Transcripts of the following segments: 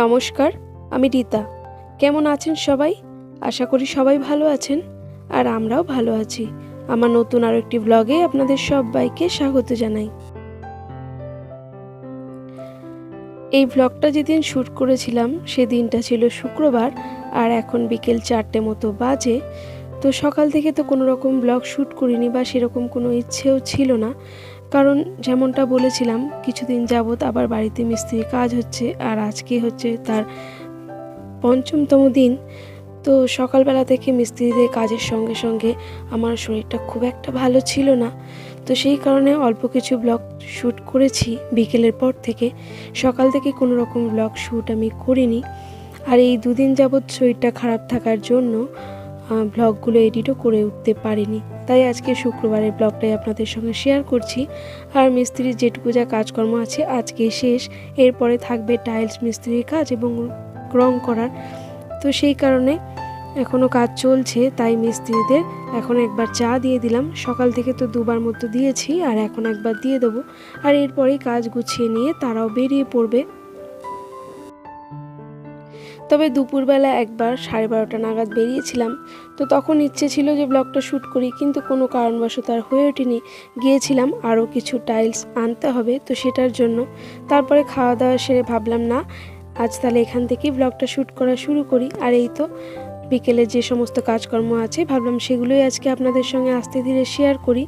নমস্কার, আমি রীতা। কেমন আছেন সবাই? আশা করি সবাই ভালো আছেন, আর আমরাও ভালো আছি। আমার নতুন আরও একটি ব্লগে আপনাদের সবাইকে স্বাগত জানাই। এই ব্লগটা যেদিন শ্যুট করেছিলাম, সেদিনটা ছিল শুক্রবার, আর এখন বিকেল চারটে মতো বাজে। তো সকাল থেকে তো কোনো রকম ব্লগ শ্যুট করিনি বা সেরকম কোনো ইচ্ছেও ছিল না। কারণ যেমনটা বলেছিলাম, কিছুদিন যাবৎ আবার বাড়িতে মিস্ত্রির কাজ হচ্ছে আর আজকে হচ্ছে তার পঞ্চমতম দিন। তো সকালবেলা থেকে মিস্ত্রিদের কাজের সঙ্গে সঙ্গে আমার শরীরটা খুব একটা ভালো ছিল না। তো সেই কারণে অল্প কিছু ব্লগ শ্যুট করেছি। বিকেলের পর থেকে সকাল থেকে কোনো রকম ব্লগ শ্যুট আমি করিনি। আর এই দুদিন যাবৎ শরীরটা খারাপ থাকার জন্য ব্লগগুলো এডিটও করে উঠতে পারিনি। তাই আজকে শুক্রবারের ব্লগটাই আপনাদের সঙ্গে শেয়ার করছি। আর মিস্ত্রির যেটুকু যা কাজকর্ম আছে আজকে শেষ। এরপরে থাকবে টাইলস মিস্ত্রির কাজ এবং রং করার। তো সেই কারণে এখনও কাজ চলছে, তাই মিস্ত্রিদের এখন একবার চা দিয়ে দিলাম। সকাল থেকে তো দুবার মতো দিয়েছি, আর এখন একবার দিয়ে দেবো। আর এরপরেই কাজ গুছিয়ে নিয়ে তারাও বেরিয়ে পড়বে। তবে দুপুরবেলা একবার সাড়ে বারোটা নাগাদ বেরিয়েছিলাম। তো তখন ইচ্ছে ছিল যে ব্লগটা শ্যুট করি, কিন্তু কোনো কারণবশত আর হয়ে ওঠেনি। গিয়েছিলাম আরও কিছু টাইলস আনতে হবে তো সেটার জন্য। তারপরে খাওয়া দাওয়া সেরে ভাবলাম, না, আজ তাহলে এখান থেকেই ব্লগটা শ্যুট করা শুরু করি। আর এই তো বিকেলে যে সমস্ত কাজকর্ম আছে, ভাবলাম সেগুলোই আজকে আপনাদের সঙ্গে আস্তে ধীরে শেয়ার করি।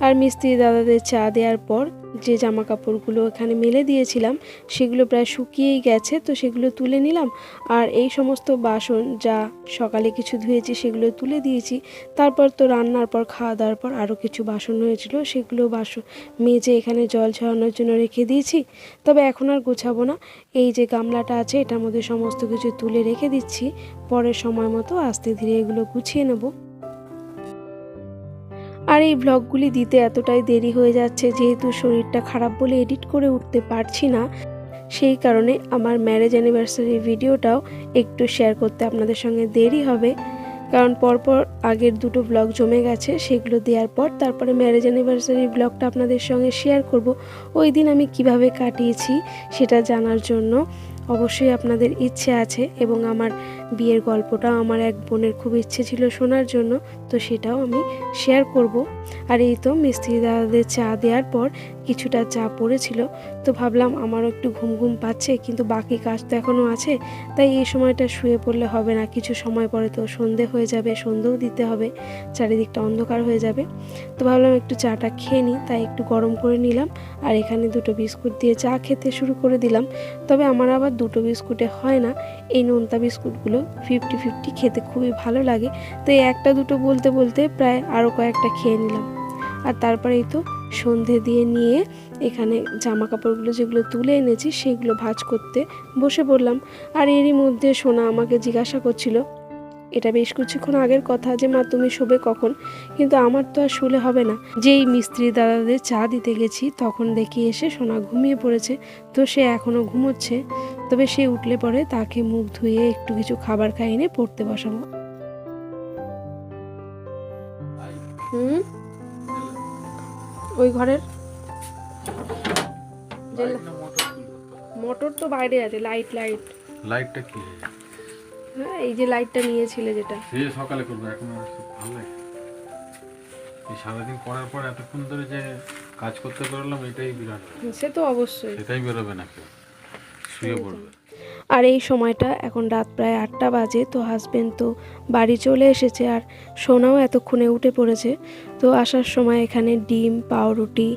আর মিস্ত্রি দাদাদের চা দেওয়ার পর যে জামা কাপড়গুলো এখানে মেলে দিয়েছিলাম, সেগুলো প্রায় শুকিয়েই গেছে, তো সেগুলো তুলে নিলাম। আর এই সমস্ত বাসন যা সকালে কিছু ধুয়েছি, সেগুলো তুলে দিয়েছি। তারপর তো রান্নার পর খাওয়া দাওয়ার পর আরও কিছু বাসন হয়েছিল, সেগুলো বাসন মেজে এখানে জল ছড়ানোর জন্য রেখে দিয়েছি। তবে এখন আর গোছাবো না। এই যে গামলাটা আছে, এটার মধ্যে সমস্ত কিছু তুলে রেখে দিচ্ছি। পরের সময় মতো আস্তে ধীরে এগুলো গুছিয়ে নেব। আর এই ব্লগগুলি দিতে এতটাই দেরি হয়ে যাচ্ছে যেহেতু শরীরটা খারাপ বলে এডিট করে উঠতে পারছি না। সেই কারণে আমার ম্যারেজ অ্যানিভার্সারি ভিডিওটাও একটু শেয়ার করতে আপনাদের সঙ্গে দেরি হবে। কারণ পরপর আগের দুটো ব্লগ জমে গেছে, সেগুলো দেওয়ার পর তারপরে ম্যারেজ অ্যানিভার্সারি ব্লগটা আপনাদের সঙ্গে শেয়ার করব। ওই দিন আমি কীভাবে কাটিয়েছি সেটা জানার জন্য অবশ্যই আপনাদের ইচ্ছে আছে এবং আমার বিয়ের গল্পটা আমার এক বোনের খুব ইচ্ছে ছিল শোনার জন্য, তো সেটাও আমি শেয়ার করব। আর এই তো মিস্ত্রি দাদাদের চা দেওয়ার পর কিছুটা চা পড়েছিল, তো ভাবলাম আমারও একটু ঘুম ঘুম পাচ্ছে, কিন্তু বাকি কাজ তো এখনও আছে, তাই এই সময়টা শুয়ে পড়লে হবে না, কিছু সময় পরে তো সন্ধে হয়ে যাবে, সন্ধেও দিতে হবে, চারিদিকটা অন্ধকার হয়ে যাবে। তো ভাবলাম একটু চাটা খেয়ে নিই, তাই একটু গরম করে নিলাম, আর এখানে দুটো বিস্কুট দিয়ে চা খেতে শুরু করে দিলাম। তবে আমার আবার দুটো বিস্কুটে হয় না, এই নোনতা বিস্কুটগুলো ফিফটি ফিফটি খেতে খুবই ভালো লাগে। তো এই একটা দুটো বলতে বলতে প্রায় আরও কয়েকটা খেয়ে নিলাম। আর তারপরেই তো সন্ধে দিয়ে নিয়ে এখানে জামা কাপড়গুলো যেগুলো তুলে এনেছি, সেগুলো ভাজ করতে বসে পড়লাম। আর এরই মধ্যে সোনা আমাকে জিজ্ঞাসা করছিল এটা বেশ কিছুক্ষণ আগের কথা যে মা তুমি শোবে কখন? কিন্তু আমার তো আর শুলে হবে না। যেই মিস্ত্রি দাদাদের চা দিতে গেছি তখন দেখি এসে সোনা ঘুমিয়ে পড়েছে। তো সে এখনও ঘুমোচ্ছে। তবে সে উঠলে পরে তাকে মুখ ধুয়ে একটু কিছু খাবার খাই খাইয়ে পড়তে বসাবো। হুম? ওই ঘরের? মোটর তো বাইরে আছে লাইট লাইট। লাইটটা কি? হ্যাঁ এই যে লাইটটা নিয়েছিলে যেটা। সে সকালে করব এখন আর ভালো লাগে। এই সারাদিন করার পর এতক্ষণ ধরে যে কাজ করতে পারলাম এটাই বিরাট সে তো অবশ্যই। সেটাই বেরোবে না কেউ শুয়ে পড়বে। আর এই সময়টা এখন রাত প্রায় আটটা বাজে, তো হাজবেন্ড তো বাড়ি চলে এসেছে আর সোনাও এতক্ষণে উঠে পড়েছে। তো আসার সময় এখানে ডিম, পাউরুটি,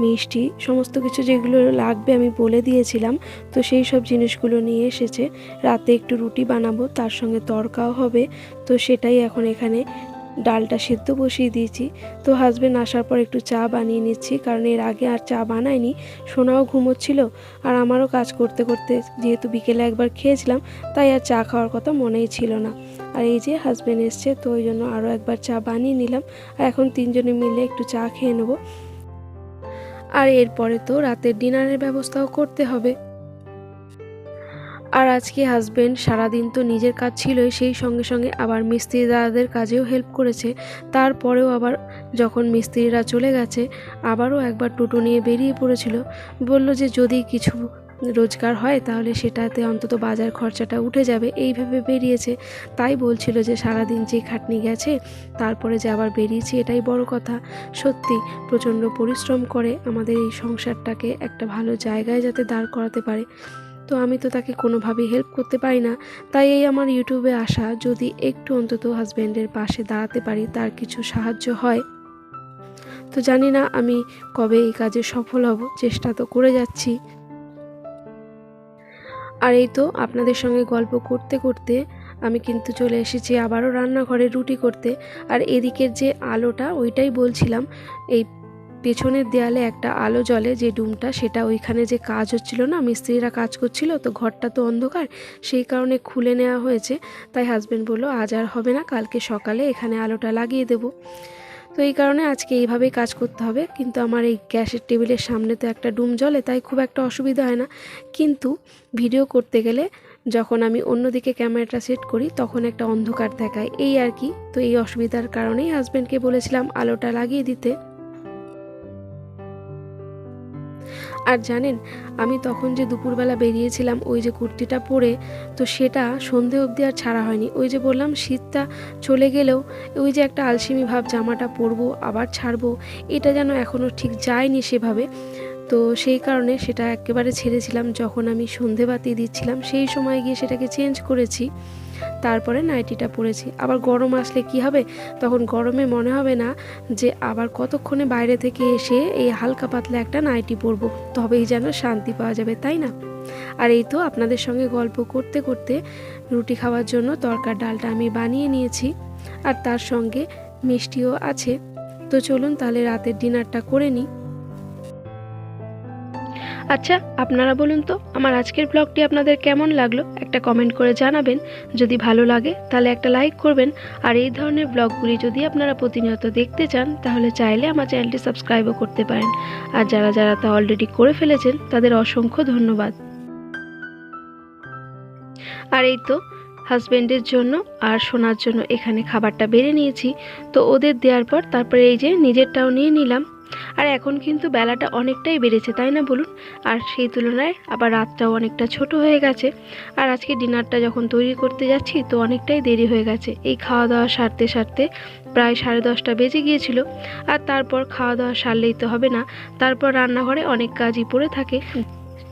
মিষ্টি সমস্ত কিছু যেগুলো লাগবে আমি বলে দিয়েছিলাম, তো সেই সব জিনিসগুলো নিয়ে এসেছে। রাতে একটু রুটি বানাবো, তার সঙ্গে তরকাও হবে, তো সেটাই এখন এখানে ডালটা সেদ্ধ বসিয়ে দিয়েছি। তো হাজবেন্ড আসার পর একটু চা বানিয়ে নিচ্ছি, কারণ এর আগে আর চা বানাইনি, সোনাও ঘুমোচ্ছিল। আর আমারও কাজ করতে করতে যেহেতু বিকেলে একবার খেয়েছিলাম, তাই আর চা খাওয়ার কথা মনেই ছিল না। আর এই যে হাজবেন্ড এসছে, তো ওই জন্য আরও একবার চা বানিয়ে নিলাম। আর এখন তিনজনে মিলে একটু চা খেয়ে নেব। আর এরপরে তো রাতের ডিনারের ব্যবস্থাও করতে হবে। আর আজকে হাজবেন্ড সারাদিন তো নিজের কাজ ছিলই, সেই সঙ্গে সঙ্গে আবার মিস্ত্রি দাদাদের কাজেও হেল্প করেছে। তারপরেও আবার যখন মিস্ত্রিরা চলে গেছে, আবারও একবার টোটো নিয়ে বেরিয়ে পড়েছিল। বলল যে, যদি কিছু রোজগার হয়, তাহলে সেটাতে অন্তত বাজার খরচাটা উঠে যাবে। এইভাবে বেরিয়েছে। তাই বলছিল যে, সারাদিন যে খাটনি গেছে, তারপরে যে আবার বেরিয়েছি, এটাই বড় কথা। সত্যি, প্রচণ্ড পরিশ্রম করে আমাদের এই সংসারটাকে একটা ভালো জায়গায় যাতে দাঁড় করাতে পারে। তো আমি তো তাকে কোনোভাবেই হেল্প করতে পারি না। তাই এই আমার ইউটিউবে আসা, যদি একটু অন্তত হাজব্যান্ডের পাশে দাঁড়াতে পারি, তার কিছু সাহায্য হয়। তো জানি না আমি কবে এই কাজে সফল হব, চেষ্টা তো করে যাচ্ছি। আর এই তো আপনাদের সঙ্গে গল্প করতে করতে আমি কিন্তু চলে এসেছি আবারও রান্নাঘরে রুটি করতে। আর এদিকের যে আলোটা, ওইটাই বলছিলাম, এই পেছনের দেয়ালে একটা আলো জ্বলে যে ডুমটা, সেটা ওইখানে যে কাজ হচ্ছিল না, মিস্ত্রিরা কাজ করছিল, তো ঘরটা তো অন্ধকার, সেই কারণে খুলে নেওয়া হয়েছে। তাই হাজব্যান্ড বলল, আজ আর হবে না, কালকে সকালে এখানে আলোটা লাগিয়ে দেবো। তো এই কারণে আজকে এইভাবেই কাজ করতে হবে। কিন্তু আমার এই গ্যাসের টেবিলের সামনে তো একটা ডুম জলে তাই খুব একটা অসুবিধা হয় না। কিন্তু ভিডিও করতে গেলে যখন আমি অন্যদিকে ক্যামেরাটা সেট করি, তখন একটা অন্ধকার দেখায়। এই আর কি। তো এই অসুবিধার কারণেই হাজব্যান্ডকে বলেছিলাম, আলোটা লাগিয়ে দিতে। আর জানেন, আমি তখন যে দুপুরবেলা বেরিয়েছিলাম ওই যে কুর্তিটা পরে, তো সেটা সন্ধে অবধি আর ছাড়া হয়নি। ওই যে বললাম, শীতটা চলে গেলেও ওই যে একটা আলসেমি ভাব, জামাটা পরবো, আবার ছাড়বো, এটা যেন এখনও ঠিক যায়নি সেভাবে। তো সেই কারণে সেটা একেবারে ছেড়েছিলাম। যখন আমি সন্ধেবাতি দিচ্ছিলাম, সেই সময় গিয়ে সেটাকে চেঞ্জ করেছি। তারপরে নাইটিটা পরেছি। আবার গরম আসলে কি হবে? তখন গরমে মনে হবে না যে আবার কতক্ষণে বাইরে থেকে এসে এই হালকা পাতলা একটা নাইটি পরবো, তবেই যেন শান্তি পাওয়া যাবে, তাই না? আর এই তো আপনাদের সঙ্গে গল্প করতে করতে রুটি খাওয়ার জন্য তরকার ডালটা আমি বানিয়ে নিয়েছি, আর তার সঙ্গে মিষ্টিও আছে। তো চলুন তাহলে রাতের ডিনারটা করে নিই। আচ্ছা আপনারা বলুন তো, আমার আজকের ব্লগটি আপনাদের কেমন লাগল? একটা কমেন্ট করে জানাবেন। যদি ভালো লাগে, তাহলে একটা লাইক করবেন। আর এই ধরনের ব্লগগুলি যদি আপনারা প্রতিনিয়ত দেখতে চান, তাহলে চাইলে আমার চ্যানেলটি সাবস্ক্রাইবও করতে পারেন। আর যারা যারা তা অলরেডি করে ফেলেছেন, তাদের অসংখ্য ধন্যবাদ। আর এই তো হাজব্যান্ডের জন্য আর সোনার জন্য এখানে খাবারটা বেড়ে নিয়েছি। তো ওদের দেওয়ার পর তারপরে এই যে নিজেরটাও নিয়ে নিলাম। আর এখন কিন্তু বেলাটা অনেকটাই বেড়েছে, তাই না বলুন? আর সেই তুলনায় আবার রাতটাও অনেকটা ছোট হয়ে গেছে। আর আজকে ডিনারটা যখন তৈরি করতে যাচ্ছি, তো অনেকটাই দেরি হয়ে গেছে। এই খাওয়া দাওয়া সারতে সারতে প্রায় সাড়ে দশটা বেজে গিয়েছিল। আর তারপর খাওয়া দাওয়া সারলেই তো হবে না। তারপর রান্নাঘরে অনেক কাজই পড়ে থাকে।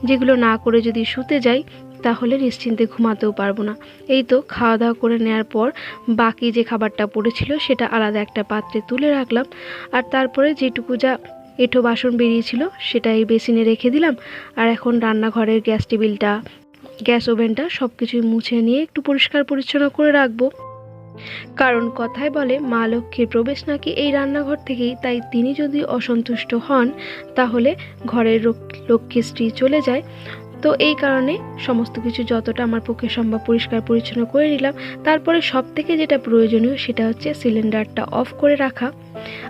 যেগুলো না করে যদি শুতে যাই তাহলে নিশ্চিন্তে ঘুমাতেও পারব না। এই তো খাওয়া দাওয়া করে নেওয়ার পর বাকি যে খাবারটা পড়েছিল সেটা আলাদা একটা পাত্রে তুলে রাখলাম। আর তারপরে যেটুকু যা এঁঠো বাসন বেরিয়েছিল সেটা এই বেসিনে রেখে দিলাম। আর এখন রান্নাঘরের গ্যাস টেবিলটা, গ্যাস ওভেনটা সব কিছুই মুছে নিয়ে একটু পরিষ্কার পরিচ্ছন্ন করে রাখব। কারণ কথায় বলে, মা লক্ষ্মীর প্রবেশ নাকি এই রান্নাঘর থেকেই, তাই তিনি যদি অসন্তুষ্ট হন, তাহলে ঘরের রক- লক্ষ্মী স্ত্রী চলে যায়। তো এই কারণে সমস্ত কিছু যতটা আমার পক্ষে সম্ভব পরিষ্কার পরিচ্ছন্ন করে নিলাম। তারপরে সব থেকে যেটা প্রয়োজনীয় সেটা হচ্ছে সিলিন্ডারটা অফ করে রাখা।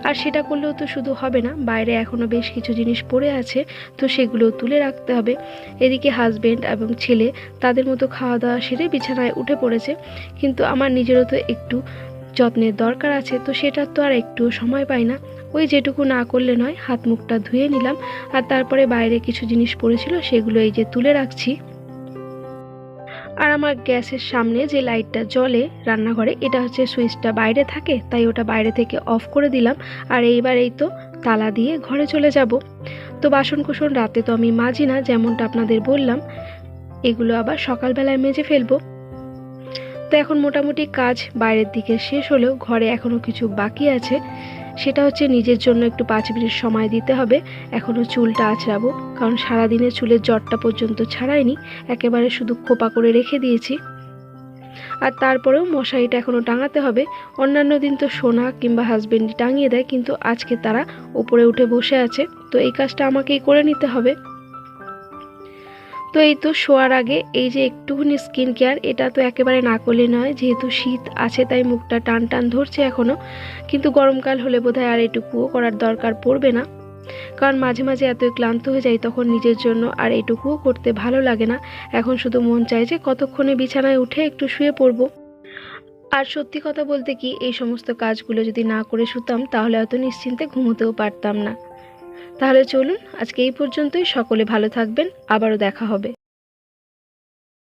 আর সেটা করলেও তো শুধু হবে না, বাইরে এখনও বেশ কিছু জিনিস পড়ে আছে, তো সেগুলো তুলে রাখতে হবে। এদিকে হাজবেন্ড এবং ছেলে তাদের মতো খাওয়া দাওয়া সেরে বিছানায় উঠে পড়েছে। কিন্তু আমার নিজেরও তো একটু যত্নের দরকার আছে, তো সেটার তো আর একটু সময় পাই না। ওই যেটুকু না করলে নয়, হাত মুখটা ধুয়ে নিলাম। আর তারপরে বাইরে কিছু জিনিস পড়েছিল, সেগুলো এই যে তুলে রাখছি। আর আমার গ্যাসের সামনে যে লাইটটা জ্বলে রান্নাঘরে, এটা হচ্ছে সুইচটা বাইরে থাকে, তাই ওটা বাইরে থেকে অফ করে দিলাম। আর এইবার এই তো তালা দিয়ে ঘরে চলে যাব। তো বাসন কুসন রাতে তো আমি মাজি না, যেমনটা আপনাদের বললাম। এগুলো আবার সকালবেলায় মেজে ফেলব। তো এখন মোটামুটি কাজ বাইরের দিকে শেষ হলেও ঘরে এখনও কিছু বাকি আছে। সেটা হচ্ছে নিজের জন্য একটু পাঁচ মিনিট সময় দিতে হবে। এখনও চুলটা আঁচড়াবো, কারণ সারাদিনে চুলের জটটা পর্যন্ত ছাড়াইনি। একেবারে শুধু খোপা করে রেখে দিয়েছি। আর তারপরেও মশারিটা এখনও টাঙাতে হবে। অন্যান্য দিন তো সোনা কিংবা হাজবেন্ডই টাঙিয়ে দেয়, কিন্তু আজকে তারা উপরে উঠে বসে আছে। তো এই কাজটা আমাকেই করে নিতে হবে। তো এই তো শোয়ার আগে, এই যে একটুখানি স্কিন কেয়ার এটা তো একেবারে না করলে নয়, যেহেতু শীত আছে তাই মুখটা টান টান ধরছে এখনও কিন্তু গরমকাল হলে বোধহয় আর এটুকুও করার দরকার পড়বে না। কারণ মাঝে মাঝে এতই ক্লান্ত হয়ে যাই, তখন নিজের জন্য আর এটুকুও করতে ভালো লাগে না। এখন শুধু মন চায় যে কতক্ষণে বিছানায় উঠে একটু শুয়ে পড়ব। আর সত্যি কথা বলতে কি, এই সমস্ত কাজগুলো যদি না করে শুতাম, তাহলে হয়তো নিশ্চিন্তে ঘুমোতেও পারতাম না। তাহলে চলুন আজকে এই পর্যন্তই। সকলে ভালো থাকবেন। আবারও দেখা হবে।